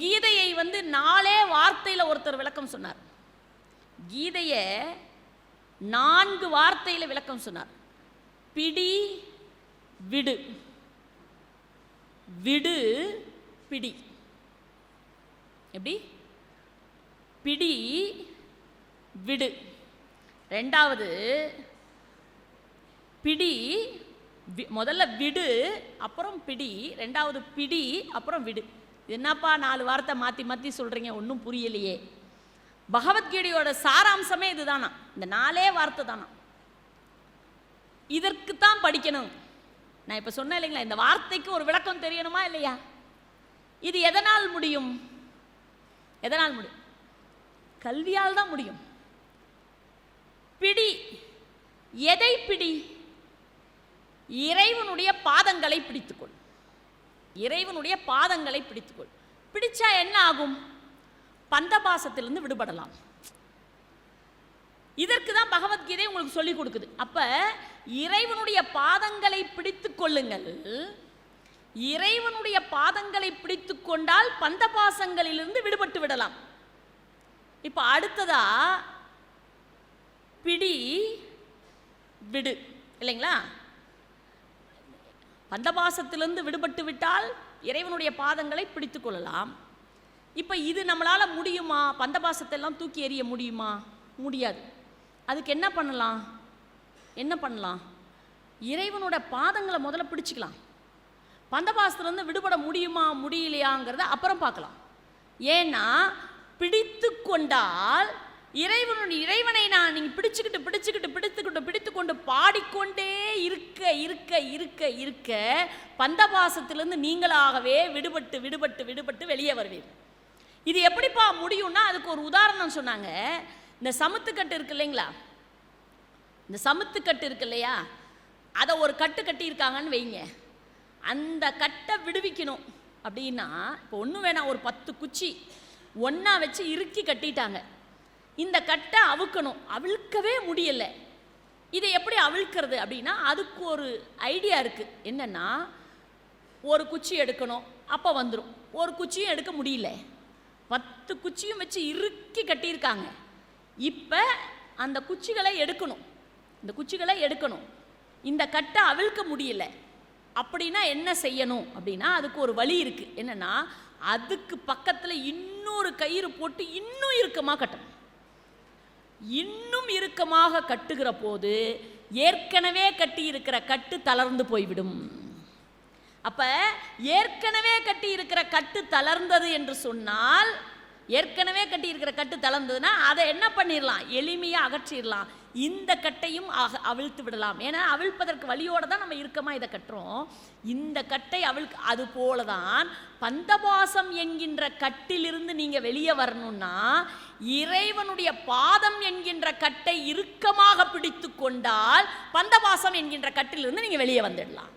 கீதையை வந்து நாலே வார்த்தையில் ஒருத்தர் விளக்கம் சொன்னார். கீதையை நான்கு வார்த்தையில் விளக்கம் சொன்னார். பிடி விடு. விடு பிடி. எப்படி? பிடி விடு. ரெண்டாவது பிடி வி- முதல்ல விடு அப்புறம் பிடி ரெண்டாவது பிடி அப்புறம் விடு. என்னப்பா நாலு வார்த்தை மாற்றி மாற்றி சொல்கிறீங்க ஒன்றும் புரியலையே. பகவத்கீதையோட சாராம்சமே இதுதானா? இந்த நாலே வார்த்தை தானா? இதற்கு தான் படிக்கணும். நான் இப்போ சொன்னேன் இல்லைங்களா இந்த வார்த்தைக்கு ஒரு விளக்கம் தெரியணுமா இல்லையா? இது எதனால் முடியும்? எதனால் முடியும்? கல்வியால் தான் முடியும். பிடி. எதை பிடி? இறைவனுடைய பாதங்களை பிடித்துக்கொள். இறைவனுடைய பாதங்களை பிடித்துக்கொள். பிடிச்சா என்ன ஆகும்? பந்தபாசத்திலிருந்து விடுபடலாம். இதற்கு தான் பகவத்கீதை உங்களுக்கு சொல்லிக் கொடுக்குது. அப்ப இறைவனுடைய பாதங்களை பிடித்துக் கொள்ளுங்கள் இறைவனுடைய பாதங்களை பிடித்துக் கொண்டால் பந்தபாசங்களிலிருந்து விடுபட்டு விடலாம். இப்ப அடுத்ததா பிடி விடு. இல்லைங்களா? பந்தபாசத்திலிருந்து விடுபட்டு விட்டால் இறைவனுடைய பாதங்களை பிடித்து கொள்ளலாம். இப்போ இது நம்மளால் முடியுமா? பந்தபாசத்தை எல்லாம் தூக்கி எறிய முடியுமா? முடியாது. அதுக்கு என்ன பண்ணலாம்? என்ன பண்ணலாம்? இறைவனோட பாதங்களை முதல்ல பிடிச்சிக்கலாம். பந்தபாசத்துலேருந்து விடுபட முடியுமா? முடியலையாங்கிறத அப்புறம் பார்க்கலாம். ஏன்னா பிடித்து கொண்டால் இறைவனுடைய இறைவனை நான் நீங்கள் பிடிச்சுக்கிட்டு பிடிச்சுக்கிட்டு பிடித்துக்கிட்டு பிடித்துக்கொண்டு பாடிக்கொண்டே இருக்க இருக்க இருக்க இருக்க பந்தபாசத்திலிருந்து நீங்களாகவே விடுபட்டு விடுபட்டு விடுபட்டு வெளியே வருவீர்கள் இது எப்படிப்பா முடியும்னா அதுக்கு ஒரு உதாரணம் சொன்னாங்க. இந்த சமுத்துக்கட்டு இருக்கு இல்லைங்களா? இந்த சமுத்துக்கட்டு இருக்கு இல்லையா? அதை ஒரு கட்டு கட்டியிருக்காங்கன்னு வைங்க. அந்த கட்டை விடுவிக்கணும். அப்படின்னா இப்போ ஒன்றும் வேணாம் ஒரு பத்து குச்சி ஒன்றா வச்சு இறுக்கி கட்டிட்டாங்க. இந்த கட்டை அவுக்கணும். அவிழ்க்கவே முடியல. இதை எப்படி அவிழ்க்கிறது அப்படின்னா அதுக்கு ஒரு ஐடியா இருக்குது என்னென்னா ஒரு குச்சி எடுக்கணும். அப்போ வந்துடும் ஒரு குச்சியும் எடுக்க முடியல. பத்து குச்சியும் வச்சு இறுக்கி கட்டியிருக்காங்க. இப்போ அந்த குச்சிகளை எடுக்கணும். இந்த குச்சிகளை எடுக்கணும். இந்த கட்டை அவிழ்க்க முடியல. அப்படின்னா என்ன செய்யணும்? அப்படின்னா அதுக்கு ஒரு வழி இருக்குது என்னென்னா அதுக்கு பக்கத்தில் இன்னொரு கயிறு போட்டு இன்னும் இறுக்கமாக கட்டணும். இன்னும் இறுக்கமாக கட்டுகிற போது ஏற்கனவே கட்டி இருக்கிற கட்டு தளர்ந்து போய்விடும். அப்ப ஏற்கனவே கட்டி இருக்கிற கட்டு தளர்ந்தது என்று சொன்னால் ஏற்கனவே கட்டி இருக்கிற கட்டு தளர்ந்ததுன்னா அதை என்ன பண்ணிடலாம் எளிமையாக அகற்றிடலாம் இந்த கட்டையும் அக அவிழ்த்து விடலாம். ஏன்னா அவிழ்ப்பதற்கு வழியோடு தான் நம்ம இறுக்கமாக இதை கட்டுறோம். இந்த கட்டை அவிழ்க் அது போல தான் பந்தபாசம் என்கின்ற கட்டிலிருந்து நீங்கள் வெளியே வரணும்னா இறைவனுடைய பாதம் என்கின்ற கட்டை இறுக்கமாக பிடித்து கொண்டால் பந்தபாசம் என்கின்ற கட்டிலிருந்து நீங்கள் வெளியே வந்துடலாம்.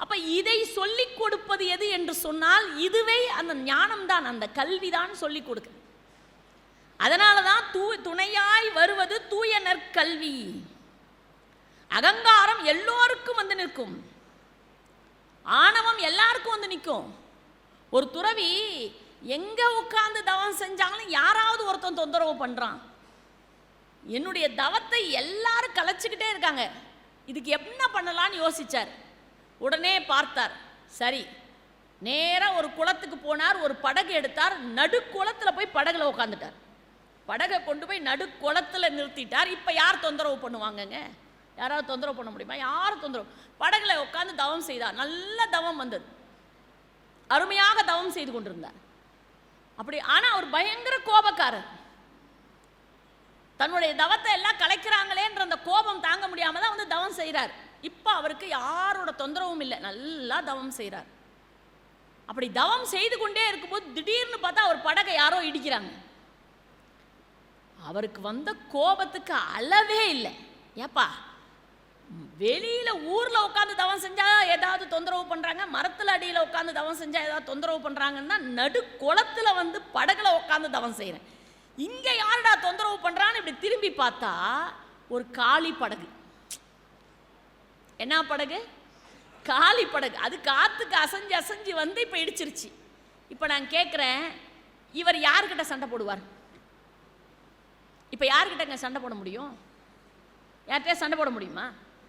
அப்போ இதை சொல்லிக் கொடுப்பது எது என்று சொன்னால் இதுவே அந்த ஞானம்தான். அந்த கல்விதான் சொல்லிக் கொடுக்குது. அதனால தான் தூ துணையாய் வருவது தூய நற்கல்வி. அகங்காரம் எல்லோருக்கும் வந்து நிற்கும். ஆணவம் எல்லாருக்கும் வந்து நிற்கும். ஒரு துறவி எங்கே உட்காந்து தவம் செஞ்சாலும் யாராவது ஒருத்தன் தொந்தரவு பண்ணுறான் என்னுடைய தவத்தை எல்லாரும் கலைச்சிக்கிட்டே இருக்காங்க. இதுக்கு என்ன பண்ணலாம்னு யோசிச்சார். உடனே பார்த்தார். சரி நேராக ஒரு குளத்துக்கு போனார் ஒரு படகு எடுத்தார் நடு குளத்தில் போய் படகுல உட்காந்துட்டார் படகை கொண்டு போய் நடு குளத்துல நிறுத்திட்டார். இப்போ யார் தொந்தரவு பண்ணுவாங்கங்க? யாராவது தொந்தரவு பண்ண முடியுமா? யாரும் தொந்தரவு? படகுல உட்காந்து தவம் செய்தார். நல்ல தவம் வந்தது. அருமையாக தவம் செய்து கொண்டிருந்தார். அப்படி ஆனால் அவர் பயங்கர கோபக்காரர். தன்னுடைய தவத்தை எல்லாம் கலைக்கிறாங்களேன்ற அந்த கோபம் தாங்க முடியாமல் தான் வந்து தவம் செய்கிறார் இப்போ அவருக்கு யாரோட தொந்தரவும் இல்லை. நல்லா தவம் செய்கிறார் அப்படி தவம் செய்து கொண்டே இருக்கும்போது திடீர்னு பார்த்தா அவர் படகை யாரோ இடிக்கிறாங்க. அவருக்கு வந்த கோபத்துக்கு அளவே இல்லை. ஏப்பா? வெளியில் ஊரில் உட்காந்து தவம் செஞ்சால் ஏதாவது தொந்தரவு பண்ணுறாங்க மரத்தில் அடியில் உட்காந்து தவம் செஞ்சால் ஏதாவது தொந்தரவு பண்ணுறாங்கன்னா நடு குளத்தில் வந்து படகுல உட்காந்து தவம் செய்கிறேன் இங்கே யாருடா தொந்தரவு பண்ணுறான்னு இப்படி திரும்பி பார்த்தா ஒரு காளி படகு. என்ன படகு? காளி படகு. அது காற்றுக்கு அசைஞ்சு அசைஞ்சு வந்து இப்போ இடிச்சிருச்சு. இப்போ நான் கேட்குறேன் இவர் யார்கிட்ட சண்டை போடுவார்? இப்போ யார்கிட்டங்க சண்டை போட முடியும்? யார்கிட்டயா சண்டை போட முடியுமா?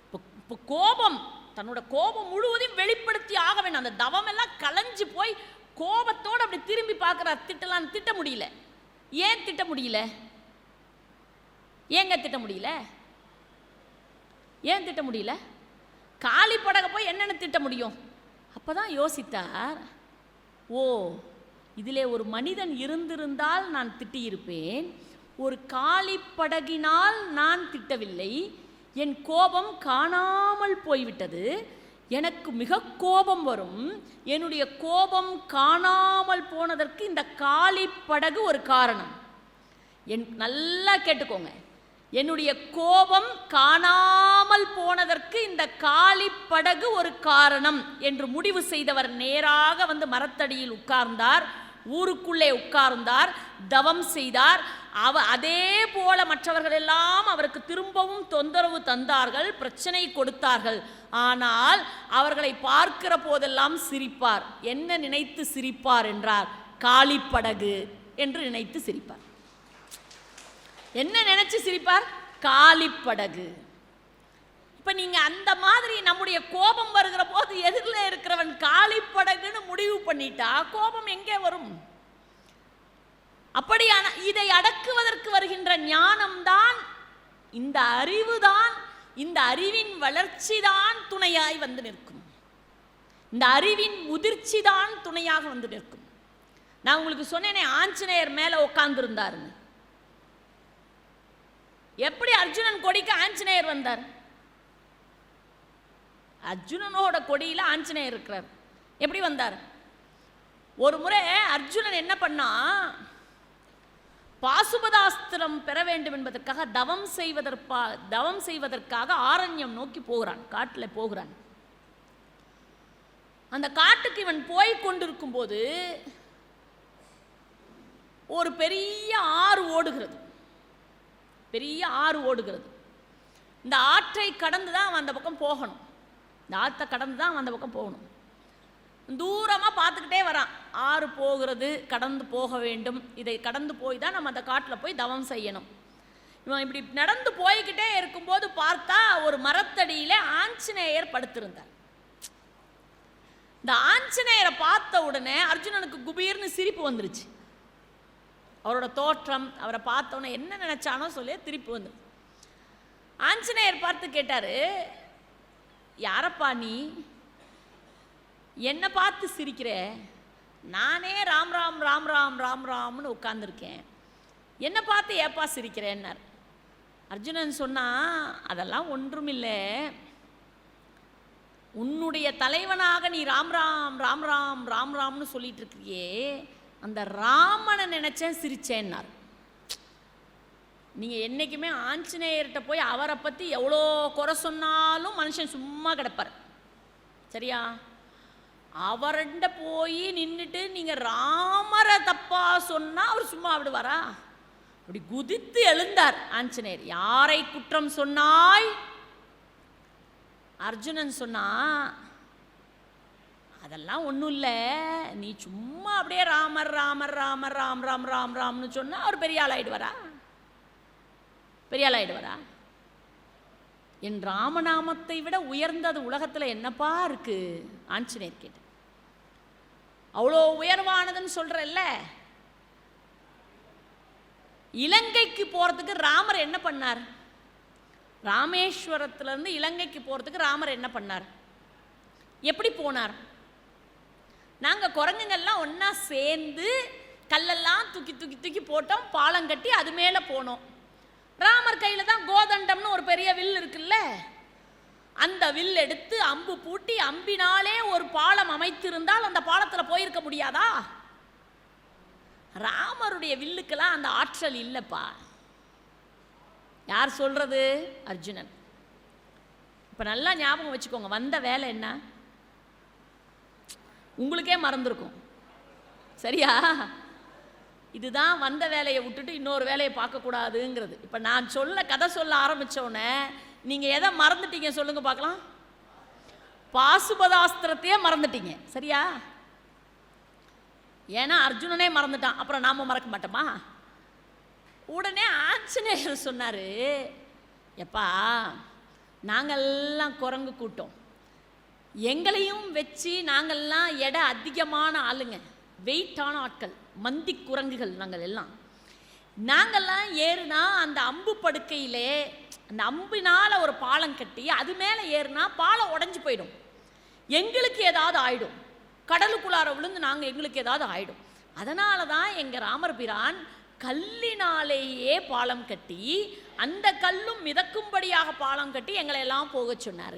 இப்போ இப்போ கோபம் தன்னோட கோபம் முழுவதையும் வெளிப்படுத்தி ஆக வேண்டும். அந்த தவம் எல்லாம் கலைஞ்சு போய் கோபத்தோடு அப்படி திரும்பி பார்க்குறார் திட்டலாம் திட்ட முடியல. ஏன் திட்ட முடியல? ஏங்க திட்ட முடியல? ஏன் திட்ட முடியல? காலி படக போய் என்னென்ன திட்ட முடியும்? அப்போ தான் யோசித்தார் ஓ இதிலே ஒரு மனிதன் இருந்திருந்தால் நான் திட்டியிருப்பேன். ஒரு காலி படகினால் நான் திட்டவில்லை. என் கோபம் காணாமல் போய்விட்டது. எனக்கு மிக கோபம் வரும். என்னுடைய கோபம் காணாமல் போனதற்கு இந்த காலி படகு ஒரு காரணம். என் நல்லா கேட்டுக்கோங்க. என்னுடைய கோபம் காணாமல் போனதற்கு இந்த காலி படகு ஒரு காரணம் என்று முடிவு செய்தவர் நேராக வந்து மரத்தடியில் உட்கார்ந்தார். ஊருக்குள்ளே உட்கார்ந்தார் தவம் செய்தார். அவ அதே போல மற்றவர்கள் எல்லாம் அவருக்கு திரும்பவும் தொந்தரவு தந்தார்கள் பிரச்சனை கொடுத்தார்கள். ஆனால் அவர்களை பார்க்கிற போதெல்லாம் சிரிப்பார். என்ன நினைத்து சிரிப்பார் என்றார். காளிப்படகு என்று நினைத்து சிரிப்பார். என்ன நினைச்சு சிரிப்பார்? காளிப்படகு இப்போ நீங்கள் அந்த மாதிரி நம்முடைய கோபம் வருகிற போது எதிரில் இருக்கிறவன் காலிப்படகுன்னு முடிவு பண்ணிட்டா கோபம் எங்கே வரும்? அப்படியான இதை அடக்குவதற்கு வருகின்ற ஞானம்தான் இந்த அறிவு தான் இந்த அறிவின் வளர்ச்சி தான் துணையாய் வந்து நிற்கும். இந்த அறிவின் முதிர்ச்சி தான் துணையாக வந்து நிற்கும். நான் உங்களுக்கு சொன்னேனே ஆஞ்சநேயர் மேலே உட்கார்ந்துருந்தாருன்னு எப்படி அர்ஜுனன் கொடிக்கு ஆஞ்சநேயர் வந்தார்? அர்ஜுனனோட கொடியில் ஆஞ்சநேயர் இருக்கிறார். எப்படி வந்தார்? ஒரு முறை அர்ஜுனன் என்ன பண்ணா பாசுபதாஸ்திரம் பெற வேண்டும் என்பதற்காக தவம் செய்வதற்பா தவம் செய்வதற்காக ஆரண்யம் நோக்கி போகிறான் காட்டில் போகிறான். அந்த காட்டுக்கு இவன் போய் கொண்டிருக்கும் போது ஒரு பெரிய ஆறு ஓடுகிறது. பெரிய ஆறு ஓடுகிறது. இந்த ஆற்றை கடந்து தான் அவன் அந்த பக்கம் போகணும். இந்த ஆற்றை கடந்து தான் அந்த பக்கம் போகணும். தூரமாக பார்த்துக்கிட்டே வரான். ஆறு போகிறது கடந்து போக வேண்டும். இதை கடந்து போய் தான் நம்ம அந்த காட்டில் போய் தவம் செய்யணும். இவன் இப்படி நடந்து போய்கிட்டே இருக்கும்போது பார்த்தா ஒரு மரத்தடியில் ஆஞ்சநேயர் படுத்திருந்தார். இந்த ஆஞ்சநேயரை பார்த்த உடனே அர்ஜுனனுக்கு குபீர்னு சிரிப்பு வந்துருச்சு. அவரோட தோற்றம் அவரை பார்த்தோன்னே என்ன நினச்சானோ சொல்லி திருப்பி வந்து ஆஞ்சநேயர் பார்த்து கேட்டாரு யாரப்பா நீ? என்னை பார்த்து சிரிக்கிற? நானே ராம் ராம் ராம் ராம் ராம் ராம்னு உட்காந்துருக்கேன் என்னை பார்த்து ஏப்பா சிரிக்கிறேன்னார். அர்ஜுனன் சொன்னால் அதெல்லாம் ஒன்றுமில்லை. உன்னுடைய தலைவனாக நீ ராம் ராம் ராம் ராம் ராம் ராம்னு சொல்லிட்டு இருக்கிறியே அந்த ராமனை நினைச்சேன் சிரிச்சேன்னார். நீங்கள் என்றைக்குமே ஆஞ்சநேயர்கிட்ட போய் அவரை பற்றி எவ்வளோ குறை சொன்னாலும் மனுஷன் சும்மா கிடப்பார். சரியா? அவர்கிட்ட போய் நின்றுட்டு நீங்கள் ராமரை தப்பாக சொன்னால் அவர் சும்மா விடுவாரா? அப்படி குதித்து எழுந்தார் ஆஞ்சநேயர். யாரை குற்றம் சொன்னாய்? அர்ஜுனன் சொன்னா அதெல்லாம் ஒன்றும் இல்லை. நீ சும்மா அப்படியே ராமர் ராமர் ராமர் ராம் ராம் ராம் ராம்னு சொன்னால் அவர் பெரிய ஆளாயிடுவாரா? ஆயிடுவாரா பெரிய ஆள் ஆயிடுவாரா? என் ராமநாமத்தை விட உயர்ந்தது உலகத்தில் என்னப்பா இருக்கு? ஆஞ்சநேயர் கேட்டு அவ்வளோ உயர்வானதுன்னு சொல்கிறல்ல இலங்கைக்கு போகிறதுக்கு ராமர் என்ன பண்ணார்? ராமேஸ்வரத்துலேருந்து இலங்கைக்கு போகிறதுக்கு ராமர் என்ன பண்ணார்? எப்படி போனார்? நாங்கள் குரங்குங்கள்லாம் ஒன்றா சேர்ந்து கல்லெல்லாம் தூக்கி தூக்கி தூக்கி போட்டோம் பாலம் கட்டி அது மேலே போனோம். ராமர் கையில் தான் கோதண்டம்னு ஒரு பெரிய வில் இருக்குல்ல? அந்த வில் எடுத்து அம்பு பூட்டி அம்பினாலே ஒரு பாலம் அமைத்திருந்தால் அந்த பாலத்தில் போயிருக்க முடியாதா? ராமருடைய வில்லுக்கெல்லாம் அந்த ஆற்றல் இல்லைப்பா. யார் சொல்றது? அர்ஜுனன். இப்போ நல்லா ஞாபகம் வச்சுக்கோங்க வந்த வேலை என்ன? உங்களுக்கே மறந்துருக்கும். சரியா? இதுதான் வந்த வேலையை விட்டுட்டு இன்னொரு வேலையை பார்க்கக்கூடாதுங்கிறது. இப்போ நான் சொல்ல கதை சொல்ல ஆரம்பித்தோடனே நீங்கள் எதை மறந்துட்டீங்க சொல்லுங்க பார்க்கலாம். பாசுபதாஸ்திரத்தையே மறந்துட்டீங்க. சரியா? ஏன்னா அர்ஜுனனே மறந்துட்டான். அப்புறம் நாம மறக்க மாட்டோமா? உடனே ஆஞ்சநேயர் சொன்னார் எப்பா நாங்கள்லாம் குரங்கு கூட்டம். எங்களையும் வச்சு நாங்கள்லாம் எடை அதிகமான ஆளுங்க. வெயிட்டான ஆட்கள். மந்தி குரங்குகள் நாங்கள் எல்லாம். நாங்கள்லாம் ஏறுனா அந்த அம்பு படுக்கையிலே அந்த அம்பினால் ஒரு பாலம் கட்டி அது மேலே ஏறுனா பாலம் உடஞ்சி போயிடும். எங்களுக்கு ஏதாவது ஆயிடும். கடலுக்குள்ளார விழுந்து நாங்கள் எங்களுக்கு ஏதாவது ஆயிடும். அதனால தான் எங்கள் ராமர் பிரான் கல்லினாலேயே பாலம் கட்டி அந்த கல்லும் மிதக்கும்படியாக பாலம் கட்டி எங்களை எல்லாம் போகச் சொன்னார்.